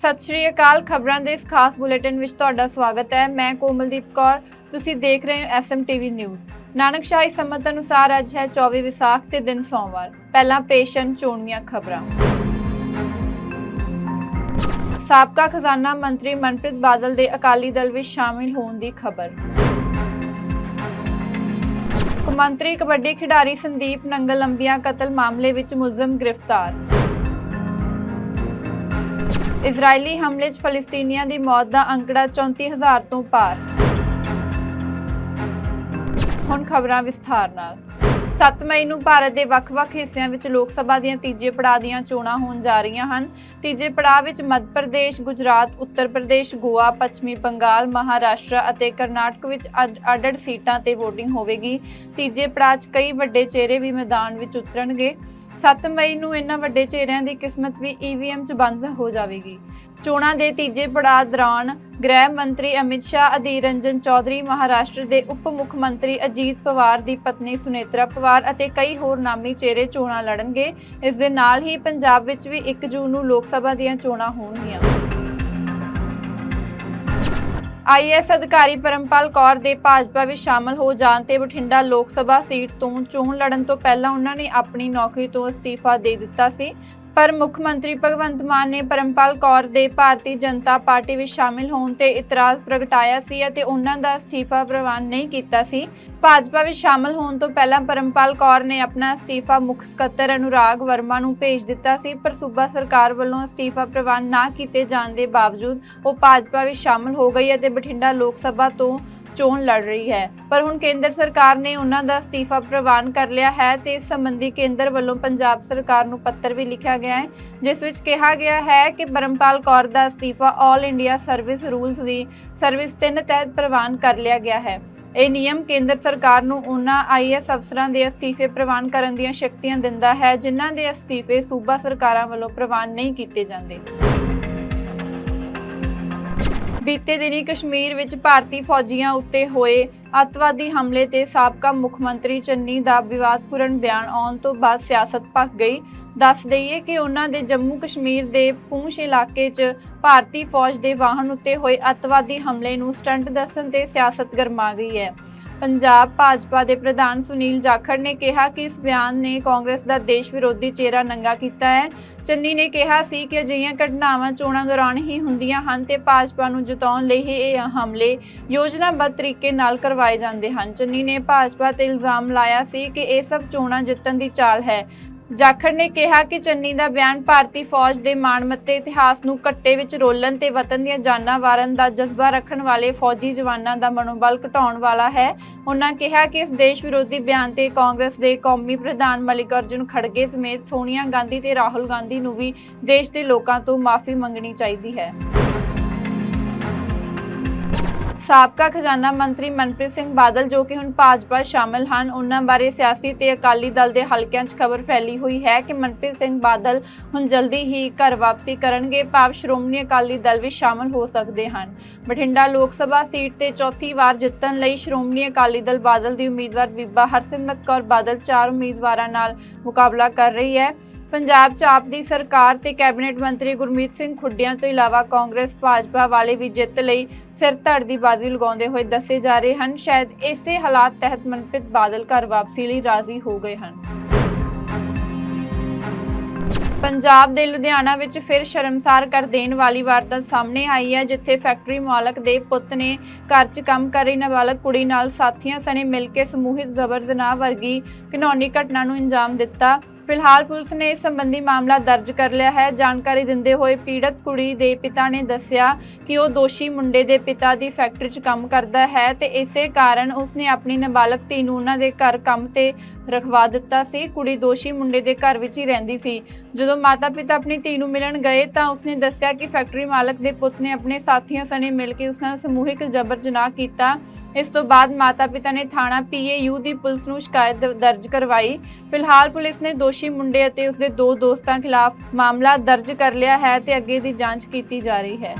ਸਤਿ ਸ਼੍ਰੀ ਅਕਾਲ, ਖਬਰਾਂ ਦੇ ਇਸ ਖਾਸ ਬੁਲੇਟਿਨ ਵਿੱਚ ਤੁਹਾਡਾ ਸਵਾਗਤ ਹੈ। ਮੈਂ ਕੋਮਲਦੀਪ ਕੌਰ, ਤੁਸੀਂ ਦੇਖ ਰਹੇ ਹੋ ਐਸਐਮਟੀਵੀ ਨਿਊਜ਼। ਨਾਨਕਸ਼ਾਹੀ ਸੰਮਤ ਅਨੁਸਾਰ ਅੱਜ ਹੈ 24 ਵਿਸਾਖ ਤੇ ਦਿਨ ਸੋਮਵਾਰ। ਪਹਿਲਾਂ ਪੇਸ਼ਨ ਚੋਣਵੀਆਂ ਖਬਰਾਂ। ਸਾਬਕਾ ਖਜ਼ਾਨਾ ਮੰਤਰੀ ਮਨਪ੍ਰੀਤ ਬਾਦਲ ਦੇ ਅਕਾਲੀ ਦਲ ਵਿੱਚ ਸ਼ਾਮਿਲ ਹੋਣ ਦੀ ਖਬਰ। ਮੰਤਰੀ ਕਬੱਡੀ ਖਿਡਾਰੀ ਸੰਦੀਪ ਨੰਗਲ ਅੰਬੀਆਂ ਕਤਲ ਮਾਮਲੇ ਵਿੱਚ ਮੁਲਜ਼ਮ ਗ੍ਰਿਫਤਾਰ। ਇਜ਼ਰਾਈਲੀ ਹਮਲੇ 'ਚ ਫਲਸਤੀਨੀਆਂ ਦੀ ਮੌਤ ਦਾ ਅੰਕੜਾ 34000 ਤੋਂ ਪਾਰ। ਹੁਣ ਖਬਰਾਂ ਵਿਸਥਾਰ ਨਾਲ। 7 ਮਈ ਨੂੰ ਭਾਰਤ ਦੇ ਵੱਖ-ਵੱਖ ਹਿੱਸਿਆਂ ਵਿੱਚ ਲੋਕ ਸਭਾ ਦੀਆਂ ਤੀਜੇ ਪੜਾਅ ਦੀਆਂ ਚੋਣਾਂ ਹੋਣ ਜਾ ਰਹੀਆਂ ਹਨ। ਤੀਜੇ ਪੜਾਅ ਵਿੱਚ ਮੱਧ ਪ੍ਰਦੇਸ਼, ਗੁਜਰਾਤ, ਉੱਤਰ ਪ੍ਰਦੇਸ਼, ਗੋਆ, ਪੱਛਮੀ ਬੰਗਾਲ, ਮਹਾਰਾਸ਼ਟਰ ਅਤੇ ਕਰਨਾਟਕ ਵਿੱਚ ਅੱਡ-ਅੱਡ ਸੀਟਾਂ ਤੇ VOTING ਹੋਵੇਗੀ। ਤੀਜੇ ਪੜਾਅ 'ਚ ਕਈ ਵੱਡੇ ਚਿਹਰੇ ਵੀ ਮੈਦਾਨ ਵਿੱਚ ਉਤਰਨਗੇ। 7 ਮਈ ਨੂੰ ਇਹਨਾਂ ਵੱਡੇ ਚਿਹਰਿਆਂ ਦੀ ਕਿਸਮਤ ਵੀ EVM 'ਚ ਬੰਦ ਹੋ ਜਾਵੇਗੀ। ਚੋਣਾਂ ਦੇ ਤੀਜੇ ਪੜਾਅ ਦੌਰਾਨ ਗ੍ਰਹਿ ਮੰਤਰੀ ਅਮਿਤ ਸ਼ਾਹ ਅਧੀਰ ਰੰਜਨ ਚੌਧਰੀ, ਮਹਾਰਾਸ਼ਟਰ ਦੇ ਉਪ ਮੁੱਖ ਮੰਤਰੀ ਅਜੀਤ ਪਵਾਰ ਦੀ ਪਤਨੀ ਸੁਨੇਤਰਾ ਪਵਾਰ ਅਤੇ ਕਈ ਹੋਰ ਨਾਮੀ ਚਿਹਰੇ ਚੋਣਾਂ ਲੜਨਗੇ। ਇਸ ਦੇ ਨਾਲ ਹੀ ਪੰਜਾਬ ਵਿੱਚ ਵੀ 1 ਜੂਨ ਨੂੰ ਲੋਕ ਸਭਾ ਦੀਆਂ ਚੋਣਾਂ ਹੋਣਗੀਆਂ। ਆਈਐਸ ਅਧਿਕਾਰੀ ਪਰਮਪਾਲ ਕੌਰ ਦੇ ਭਾਜਪਾ ਵਿੱਚ ਸ਼ਾਮਲ ਹੋ ਜਾਣ ਤੇ ਬਠਿੰਡਾ ਲੋਕ ਸਭਾ ਸੀਟ ਤੋਂ ਚੋਣ ਲੜਨ ਤੋਂ ਪਹਿਲਾਂ ਉਹਨਾਂ ਨੇ ਆਪਣੀ ਨੌਕਰੀ ਤੋਂ ਅਸਤੀਫਾ ਦੇ ਦਿੱਤਾ ਸੀ। ਪਰ ਮੁੱਖ ਮੰਤਰੀ ਭਗਵੰਤ ਮਾਨ ਨੇ ਪਰਮਪਾਲ ਕੌਰ ਦੇ ਭਾਰਤੀ ਜਨਤਾ ਪਾਰਟੀ ਵਿੱਚ ਸ਼ਾਮਿਲ ਹੋਣ ਤੇ ਇਤਰਾਜ਼ ਪ੍ਰਗਟਾਇਆ ਸੀ ਅਤੇ ਉਹਨਾਂ ਦਾ ਅਸਤੀਫਾ ਪ੍ਰਵਾਨ ਨਹੀਂ ਕੀਤਾ ਸੀ। ਭਾਜਪਾ ਵਿੱਚ ਸ਼ਾਮਲ ਹੋਣ ਤੋਂ ਪਹਿਲਾਂ ਪਰਮਪਾਲ ਕੌਰ ਨੇ ਆਪਣਾ ਅਸਤੀਫਾ ਮੁੱਖ ਸਕੱਤਰ ਅਨੁਰਾਗ ਵਰਮਾ ਨੂੰ ਭੇਜ ਦਿੱਤਾ ਸੀ, ਪਰ ਸੂਬਾ ਸਰਕਾਰ ਵੱਲੋਂ ਅਸਤੀਫਾ ਪ੍ਰਵਾਨ ਨਾ ਕੀਤੇ ਜਾਣ ਦੇ ਬਾਵਜੂਦ ਉਹ ਭਾਜਪਾ ਵਿੱਚ ਸ਼ਾਮਲ ਹੋ ਗਈ ਅਤੇ ਬਠਿੰਡਾ ਲੋਕ ਸਭਾ ਤੋਂ ਚੋਣ ਲੜ ਰਹੀ ਹੈ। ਪਰ ਹੁਣ ਕੇਂਦਰ ਸਰਕਾਰ ਨੇ ਉਹਨਾਂ ਦਾ ਅਸਤੀਫਾ ਪ੍ਰਵਾਨ ਕਰ ਲਿਆ ਹੈ ਤੇ ਇਸ ਸੰਬੰਧੀ ਕੇਂਦਰ ਵੱਲੋਂ ਪੰਜਾਬ ਸਰਕਾਰ ਨੂੰ ਪੱਤਰ ਵੀ ਲਿਖਿਆ ਗਿਆ ਹੈ, ਜਿਸ ਵਿੱਚ ਕਿਹਾ ਗਿਆ ਹੈ ਕਿ ਬਰਮਪਾਲ ਕੌਰ ਦਾ ਅਸਤੀਫਾ ਆਲ ਇੰਡੀਆ ਸਰਵਿਸ ਰੂਲਸ ਦੀ ਸਰਵਿਸ 3 ਤਹਿਤ ਪ੍ਰਵਾਨ ਕਰ ਲਿਆ ਗਿਆ ਹੈ। ਇਹ ਨਿਯਮ ਕੇਂਦਰ ਸਰਕਾਰ ਨੂੰ ਉਹਨਾਂ ਆਈਐਸ ਅਫਸਰਾਂ ਦੇ ਅਸਤੀਫੇ ਪ੍ਰਵਾਨ ਕਰਨ ਦੀਆਂ ਸ਼ਕਤੀਆਂ ਦਿੰਦਾ ਹੈ, ਜਿਨ੍ਹਾਂ ਦੇ ਅਸਤੀਫੇ ਸੂਬਾ ਸਰਕਾਰਾਂ ਵੱਲੋਂ ਪ੍ਰਵਾਨ ਨਹੀਂ ਕੀਤੇ ਜਾਂਦੇ। ਬੀਤੇ ਦਿਨੀ ਕਸ਼ਮੀਰ ਵਿੱਚ ਭਾਰਤੀ ਫੌਜੀਆਂ ਉੱਤੇ ਹੋਏ ਅੱਤਵਾਦੀ ਹਮਲੇ ਤੇ ਸਾਬਕਾ ਮੁੱਖ ਮੰਤਰੀ ਚੰਨੀ ਦਾ ਵਿਵਾਦਪੂਰਨ ਬਿਆਨ ਆਉਣ ਤੋਂ ਬਾਅਦ ਸਿਆਸਤ ਭਖ ਗਈ। ਦੱਸ ਦਈਏ ਕਿ ਉਹਨਾਂ ਦੇ ਜੰਮੂ ਕਸ਼ਮੀਰ ਦੇ ਪੂੰਛ ਇਲਾਕੇ 'ਚ ਭਾਰਤੀ ਫੌਜ ਦੇ ਵਾਹਨ ਉੱਤੇ ਹੋਏ ਅੱਤਵਾਦੀ ਹਮਲੇ ਨੂੰ ਸਟੰਟ ਦੱਸਣ ਤੇ ਸਿਆਸਤ ਗਰਮਾ ਗਈ ਹੈ। ਪੰਜਾਬ ਭਾਜਪਾ ਦੇ ਪ੍ਰਧਾਨ ਸੁਨੀਲ ਜਾਖੜ ਨੇ ਕਿਹਾ ਕਿ ਇਸ ਬਿਆਨ ਨੇ ਕਾਂਗਰਸ ਦਾ ਦੇਸ਼ ਵਿਰੋਧੀ ਚਿਹਰਾ ਨੰਗਾ ਕੀਤਾ ਹੈ। ਚੰਨੀ ਨੇ ਕਿਹਾ ਸੀ ਕਿ ਅਜਿਹੀਆਂ ਘਟਨਾਵਾਂ ਚੋਣਾਂ ਦੌਰਾਨ ਹੀ ਹੁੰਦੀਆਂ ਹਨ ਤੇ ਭਾਜਪਾ ਨੂੰ ਜਿਤਾਉਣ ਲਈ ਹੀ ਇਹ ਹਮਲੇ ਯੋਜਨਾਬੱਧ ਤਰੀਕੇ ਨਾਲ ਕਰਵਾਏ ਜਾਂਦੇ ਹਨ। ਚੰਨੀ ਨੇ ਭਾਜਪਾ ਤੇ ਇਲਜ਼ਾਮ ਲਾਇਆ ਸੀ ਕਿ ਇਹ ਸਭ ਚੋਣਾਂ ਜਿੱਤਣ ਦੀ ਚਾਲ ਹੈ। ਜਾਖੜ ਨੇ ਕਿਹਾ ਕਿ ਚੰਨੀ ਦਾ ਬਿਆਨ ਭਾਰਤੀ ਫੌਜ ਦੇ ਮਾਣਮੱਤੇ ਇਤਿਹਾਸ ਨੂੰ ਕੱਟੇ ਵਿੱਚ ਰੋਲਣ ਤੇ ਵਤਨ ਦੀਆਂ ਜਾਨਾਂ ਵਾਰਨ ਦਾ ਜਜ਼ਬਾ ਰੱਖਣ ਵਾਲੇ ਫੌਜੀ ਜਵਾਨਾਂ ਦਾ ਮਨੋਬਲ ਘਟਾਉਣ ਵਾਲਾ ਹੈ। ਉਹਨਾਂ ਕਿਹਾ ਕਿ ਇਸ ਦੇਸ਼ ਵਿਰੋਧੀ ਬਿਆਨ ਤੇ ਕਾਂਗਰਸ ਦੇ ਕੌਮੀ ਪ੍ਰਧਾਨ ਮਲਿਕਾਰਜੁਨ ਖੜਗੇ ਸਮੇਤ ਸੋਨੀਆ ਗਾਂਧੀ ਤੇ ਰਾਹੁਲ ਗਾਂਧੀ ਨੂੰ ਵੀ ਦੇਸ਼ ਦੇ ਲੋਕਾਂ ਤੋਂ ਮਾਫੀ ਮੰਗਣੀ ਚਾਹੀਦੀ ਹੈ। ਸਾਬਕਾ ਖਜ਼ਾਨਾ ਮੰਤਰੀ ਮਨਪ੍ਰੀਤ ਸਿੰਘ ਬਾਦਲ, ਜੋ ਕਿ ਹੁਣ ਭਾਜਪਾ ਸ਼ਾਮਲ ਹਨ, ਉਹਨਾਂ ਬਾਰੇ ਸਿਆਸੀ ਤੇ ਅਕਾਲੀ ਦਲ ਦੇ ਹਲਕਿਆਂ 'ਚ ਖਬਰ ਫੈਲੀ ਹੋਈ ਹੈ ਕਿ ਮਨਪ੍ਰੀਤ ਸਿੰਘ ਬਾਦਲ ਹੁਣ ਜਲਦੀ ਹੀ ਘਰ ਵਾਪਸੀ ਕਰਨਗੇ। ਭਾਵ ਸ਼੍ਰੋਮਣੀ ਅਕਾਲੀ ਦਲ ਵਿੱਚ ਸ਼ਾਮਲ ਹੋ ਸਕਦੇ ਹਨ। ਬਠਿੰਡਾ ਲੋਕ ਸਭਾ ਸੀਟ ਤੇ ਚੌਥੀ ਵਾਰ ਜਿੱਤਣ ਲਈ ਸ਼੍ਰੋਮਣੀ ਅਕਾਲੀ ਦਲ ਬਾਦਲ ਦੀ ਉਮੀਦਵਾਰ ਬੀਬਾ ਹਰਸਿਮਰਤ ਕੌਰ ਬਾਦਲ ਚਾਰ ਉਮੀਦਵਾਰਾਂ ਨਾਲ ਮੁਕਾਬਲਾ ਕਰ ਰਹੀ ਹੈ। ਪੰਜਾਬ 'ਚ ਆਪ ਦੀ ਸਰਕਾਰ ਤੇ ਕੈਬਨਿਟ ਮੰਤਰੀ ਗੁਰਮੀਤ ਸਿੰਘ ਖੁੱਡੀਆਂ ਤੋਂ ਇਲਾਵਾ ਕਾਂਗਰਸ, ਭਾਜਪਾ ਵਾਲੇ ਵੀ ਜਿੱਤ ਲਈ ਸਿਰ ਧੜ ਦੀ ਬਾਜ਼ੀ ਲਗਾਉਂਦੇ ਹੋਏ ਦੱਸੇ ਜਾ ਰਹੇ ਹਨ। ਸ਼ਾਇਦ ਇਸੇ ਹਾਲਾਤ ਤਹਿਤ ਮਨਪ੍ਰੀਤ ਬਾਦਲ ਘਰ ਵਾਪਸੀ ਲਈ ਰਾਜ਼ੀ ਹੋ ਗਏ ਹਨ। ਪੰਜਾਬ ਦੇ ਲੁਧਿਆਣਾ ਵਿੱਚ ਫਿਰ ਸ਼ਰਮਸਾਰ ਕਰ ਦੇਣ ਵਾਲੀ ਵਾਰਦਾਤ ਸਾਹਮਣੇ ਆਈ ਹੈ, ਜਿੱਥੇ ਫੈਕਟਰੀ ਮਾਲਕ ਦੇ ਪੁੱਤ ਨੇ ਘਰ 'ਚ ਕੰਮ ਕਰ ਰਹੀ ਨਾਬਾਲਗ ਕੁੜੀ ਨਾਲ ਸਾਥੀਆਂ ਸਣੇ ਮਿਲ ਕੇ ਸਮੂਹਿਕ ਜ਼ਬਰ ਜਨਾਹ ਵਰਗੀ ਘਿਨੌਣੀ ਘਟਨਾ ਨੂੰ ਅੰਜਾਮ ਦਿੱਤਾ। ਫਿਲਹਾਲ ਪੁਲਿਸ ਨੇ ਇਸ ਸੰਬੰਧੀ ਮਾਮਲਾ ਦਰਜ ਕਰ ਲਿਆ ਹੈ। ਜਾਣਕਾਰੀ ਦਿੰਦੇ ਹੋਏ ਪੀੜਤ ਕੁੜੀ ਦੇ ਪਿਤਾ ਨੇ ਦੱਸਿਆ ਕਿ ਉਹ ਦੋਸ਼ੀ ਮੁੰਡੇ ਦੇ ਪਿਤਾ ਦੀ ਫੈਕਟਰੀ 'ਚ ਕੰਮ ਕਰਦਾ ਹੈ ਤੇ ਇਸੇ ਕਾਰਨ ਉਸਨੇ ਆਪਣੀ ਨਾਬਾਲਗ ਧੀ ਨੂੰ ਉਹਨਾਂ ਦੇ ਘਰ ਕੰਮ ਤੇ ਰਖਵਾ ਦਿੱਤਾ ਸੀ। ਕੁੜੀ ਦੋਸ਼ੀ ਮੁੰਡੇ ਦੇ ਘਰ ਵਿੱਚ ਹੀ ਰਹਿੰਦੀ ਸੀ। ਜਦੋਂ ਮਾਤਾ-ਪਿਤਾ ਆਪਣੀ ਧੀ ਨੂੰ ਮਿਲਣ ਗਏ ਤਾਂ ਉਸਨੇ ਦੱਸਿਆ ਕਿ ਫੈਕਟਰੀ ਮਾਲਕ ਦੇ ਪੁੱਤ ਨੇ ਆਪਣੇ ਸਾਥੀਆਂ ਸਣੇ ਮਿਲ ਕੇ ਉਸ ਨਾਲ ਸਮੂਹਿਕ ਜਬਰ ਜਨਾਹ ਕੀਤਾ। ਇਸ ਤੋਂ ਬਾਅਦ ਮਾਤਾ-ਪਿਤਾ ਨੇ ਥਾਣਾ ਪੀਏਯੂ ਦੀ ਪੁਲਿਸ ਨੂੰ ਸ਼ਿਕਾਇਤ ਦਰਜ ਕਰਵਾਈ। ਫਿਲਹਾਲ ਪੁਲਿਸ ਨੇ ਦੋਸ਼ੀ ਮੁੰਡੇ ਅਤੇ ਉਸਦੇ ਦੋ ਦੋਸਤਾਂ ਖਿਲਾਫ ਮਾਮਲਾ ਦਰਜ ਕਰ ਲਿਆ ਹੈ ਤੇ ਅੱਗੇ ਦੀ ਜਾਂਚ ਕੀਤੀ ਜਾ ਰਹੀ ਹੈ।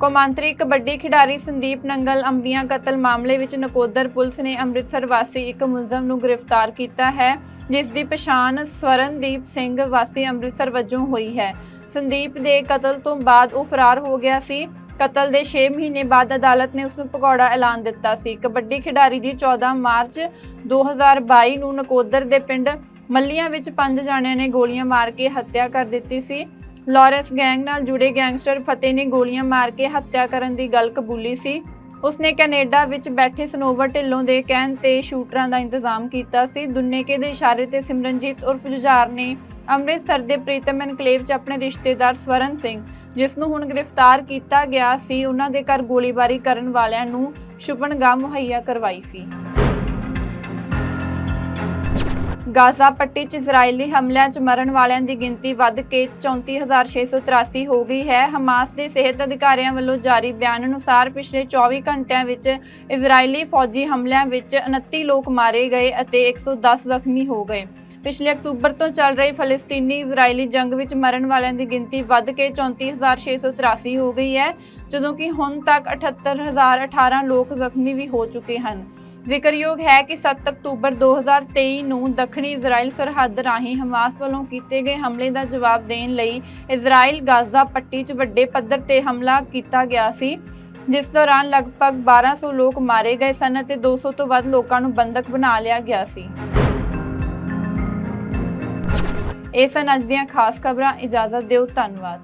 ਕੌਮਾਂਤਰੀ ਕਬੱਡੀ ਖਿਡਾਰੀ ਸੰਦੀਪ ਨੰਗਲ ਅੰਬੀਆਂ ਕਤਲ ਮਾਮਲੇ ਵਿੱਚ ਨਕੋਦਰ ਪੁਲਿਸ ਨੇ ਅੰਮ੍ਰਿਤਸਰ ਵਾਸੀ ਇੱਕ ਮੁਲਜ਼ਮ ਨੂੰ ਗ੍ਰਿਫਤਾਰ ਕੀਤਾ ਹੈ, ਜਿਸ ਦੀ ਪਛਾਣ ਸਵਰਨਦੀਪ ਸਿੰਘ ਵਾਸੀ ਅੰਮ੍ਰਿਤਸਰ ਵਜੋਂ ਹੋਈ ਹੈ। ਸੰਦੀਪ ਦੇ ਕਤਲ ਤੋਂ ਬਾਅਦ ਉਹ ਫਰਾਰ ਹੋ ਗਿਆ ਸੀ। ਕਤਲ ਦੇ 6 ਮਹੀਨੇ ਬਾਅਦ ਅਦਾਲਤ ਨੇ ਉਸ ਨੂੰ ਭਗੌੜਾ ਐਲਾਨ ਦਿੱਤਾ ਸੀ। ਕਬੱਡੀ ਖਿਡਾਰੀ ਦੀ 14 ਮਾਰਚ 2022 ਨੂੰ ਨਕੋਦਰ ਦੇ ਪਿੰਡ ਮੱਲੀਆਂ ਵਿੱਚ ਪੰਜ ਜਾਣਿਆਂ ਨੇ ਗੋਲੀਆਂ ਮਾਰ ਕੇ ਹੱਤਿਆ ਕਰ ਦਿੱਤੀ ਸੀ। ਲਾਰੈਂਸ ਗੈਂਗ ਨਾਲ ਜੁੜੇ ਗੈਂਗਸਟਰ ਫਤਿਹ ਨੇ ਗੋਲੀਆਂ ਮਾਰ ਕੇ ਹੱਤਿਆ ਕਰਨ ਦੀ ਗੱਲ ਕਬੂਲੀ ਸੀ। ਉਸਨੇ ਕੈਨੇਡਾ ਵਿੱਚ ਬੈਠੇ ਸਨੋਵਰ ਢਿੱਲੋਂ ਦੇ ਕਹਿਣ ਤੇ ਸ਼ੂਟਰਾਂ ਦਾ ਇੰਤਜ਼ਾਮ ਕੀਤਾ ਸੀ। ਦੁੰਨੇਕੇ ਦੇ ਇਸ਼ਾਰੇ ਤੇ ਸਿਮਰਨਜੀਤ ਉਰਫ ਜੁਝਾਰ ਨੇ ਅੰਮ੍ਰਿਤਸਰ ਦੇ ਪ੍ਰੀਤਮ ਐਨਕਲੇਵ 'ਚ ਆਪਣੇ ਰਿਸ਼ਤੇਦਾਰ ਸਵਰਨ ਸਿੰਘ, ਜਿਸ ਨੂੰ ਹੁਣ ਗ੍ਰਿਫਤਾਰ ਕੀਤਾ ਗਿਆ ਸੀ, ਉਹਨਾਂ ਦੇ ਘਰ ਗੋਲੀਬਾਰੀ ਕਰਨ ਵਾਲਿਆਂ ਨੂੰ ਸ਼ੁਭਨਗਾਹ ਮੁਹੱਈਆ ਕਰਵਾਈ ਸੀ। ਗਾਜ਼ਾ ਪੱਟੀ 'ਚ ਇਜ਼ਰਾਈਲੀ ਹਮਲਿਆਂ 'ਚ ਮਰਨ ਵਾਲਿਆਂ ਦੀ ਗਿਣਤੀ ਵੱਧ ਕੇ 34683 ਹੋ ਗਈ ਹੈ। ਹਮਾਸ ਦੇ ਸਿਹਤ ਅਧਿਕਾਰੀਆਂ ਵੱਲੋਂ ਜਾਰੀ ਬਿਆਨ ਅਨੁਸਾਰ ਪਿਛਲੇ 24 ਘੰਟਿਆਂ ਵਿੱਚ ਇਜ਼ਰਾਈਲੀ ਫੌਜੀ ਹਮਲਿਆਂ ਵਿੱਚ 29 ਲੋਕ ਮਾਰੇ ਗਏ ਅਤੇ 110 ਜ਼ਖਮੀ ਹੋ ਗਏ। ਪਿਛਲੇ ਅਕਤੂਬਰ ਤੋਂ ਚੱਲ ਰਹੀ ਫਲਸਤੀਨੀ ਇਜ਼ਰਾਈਲੀ ਜੰਗ ਵਿੱਚ ਮਰਨ ਵਾਲਿਆਂ ਦੀ ਗਿਣਤੀ ਵੱਧ ਕੇ 34683 ਹੋ ਗਈ ਹੈ, ਜਦੋਂ ਕਿ ਹੁਣ ਤੱਕ 78018 ਲੋਕ ਜ਼ਖਮੀ ਵੀ ਹੋ ਚੁੱਕੇ ਹਨ। ਜ਼ਿਕਰਯੋਗ ਹੈ ਕਿ 7 ਅਕਤੂਬਰ 2023 ਨੂੰ ਦੱਖਣੀ ਇਜ਼ਰਾਈਲ ਸਰਹੱਦ ਰਾਹੀਂ ਹਮਾਸ ਵੱਲੋਂ ਕੀਤੇ ਗਏ ਹਮਲੇ ਦਾ ਜਵਾਬ ਦੇਣ ਲਈ ਇਜ਼ਰਾਈਲ ਗਾਜ਼ਾ ਪੱਟੀ 'ਚ ਵੱਡੇ ਪੱਧਰ ਤੇ ਹਮਲਾ ਕੀਤਾ ਗਿਆ ਸੀ, ਜਿਸ ਦੌਰਾਨ ਲਗਭਗ 1200 ਲੋਕ ਮਾਰੇ ਗਏ ਸਨ ਅਤੇ 200 ਤੋਂ ਵੱਧ ਲੋਕਾਂ ਨੂੰ ਬੰਦਕ ਬਣਾ ਲਿਆ ਗਿਆ ਸੀ। ਇਹ ਸਨ ਅੱਜ ਦੀਆਂ ਖਾਸ ਖਬਰਾਂ। ਇਜਾਜ਼ਤ ਦਿਓ ਧੰਨਵਾਦ।